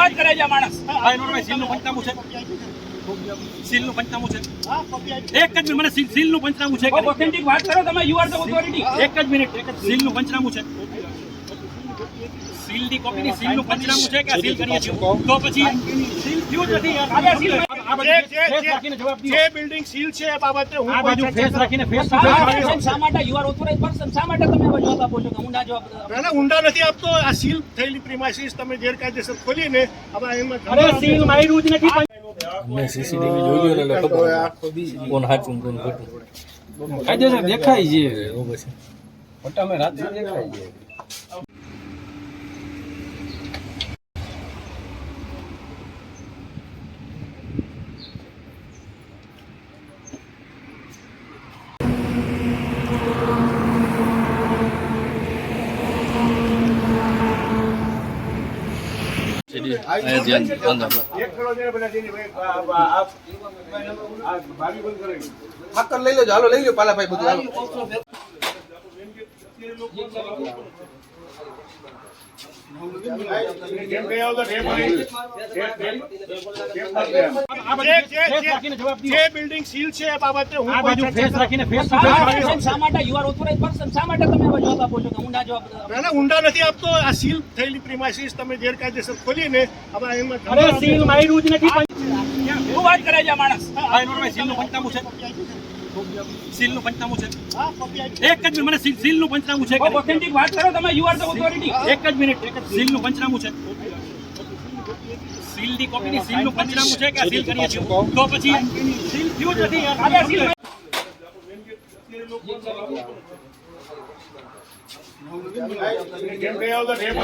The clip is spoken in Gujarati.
વાત કરે છે માણસ. આ એનો સીલનું પંચનામું છે. સીલનું પંચનામું છે. એક જ મિનિટ મને સીલ સીલનું પંચનામું છે? ઓથેન્ટિક વાત કરો તમે યુ આર ધ ઓથોરિટી એક જ મિનિટ એક જ સીલનું પંચનામું છે. સીલની કોપીની સીલનું પંચનામું છે કે સીલ કરીએ છીએ? તો પછી સીલ થયું જ નથી યાર. હવે સીલ આ બાજુ ફેસ રાખીને જવાબ જે બિલ્ડિંગ સીલ છે એ બાબતે હું આ બાજુ ફેસ રાખીને ફેસ શા માટે રાખીને શા માટે યુ આર ઓથોરાઇઝ પર્સન શા માટે તમે જવાબ આપો છો કે ઊંડા જવાબ ના, ના, ઊંડા નથી આપતો આ સીલ થયેલી પ્રિમાઇસીસ તમે ગેરકાયદેસર ખોલીને હવે એમાં અરે સીલ માર્યું જ નથી મેં સીસીટીવી જોયું એટલે ખબર કોણ સાચું કોણ ખોટું? કાયદેસર દેખાય છે. પછી ફોટામાં રાત્રે દેખાય છે અહીંયા ધ્યાન ધ્યાન એક કરો છે બધા જેની ભાઈ, આ- આ- આ- આ બારી બંધ કરાવી. ફાકર લઈ લેજો. હાલો લઈ લો પાલાભાઈ બધું જે- ફેસ જે- રાખીને જવાબ દીધો જે બિલ્ડિંગ સીલ છે એ બાબતે હું આ બાજુ ફેસ રાખીને ફેસ શા માટે રાખીને શા માટે યુ આર ઓથોરાઇઝ પર્સન શા માટે તમે હવે જવાબ આપો છો કે ઊંડા જવાબ ના, ના, ઊંડા નથી આપતો. આ સીલ થયેલી પ્રિમાઇસીસ તમે ગેરકાયદેસર ખોલીને હવે એમાં અરે સીલ માર્યું જ નથી શું વાત કરે છે માણસ? આ એનો છે. સીલનું પંચનામું છે. એક જ મિનિટ મને સીલ સીલનું પંચનામું છે કે ઓથેન્ટિક વાત કરો તમે યુ આર ધ ઓથોરિટી એક જ મિનિટ એક જ સીલનું પંચનામું છે. સીલની કોપીની સીલનું પંચનામું છે કે સીલ કરીએ છીએ? તો પછી સીલ થયું જ નથી યાર. સીલ જેમ કહી આવો તો ટેપ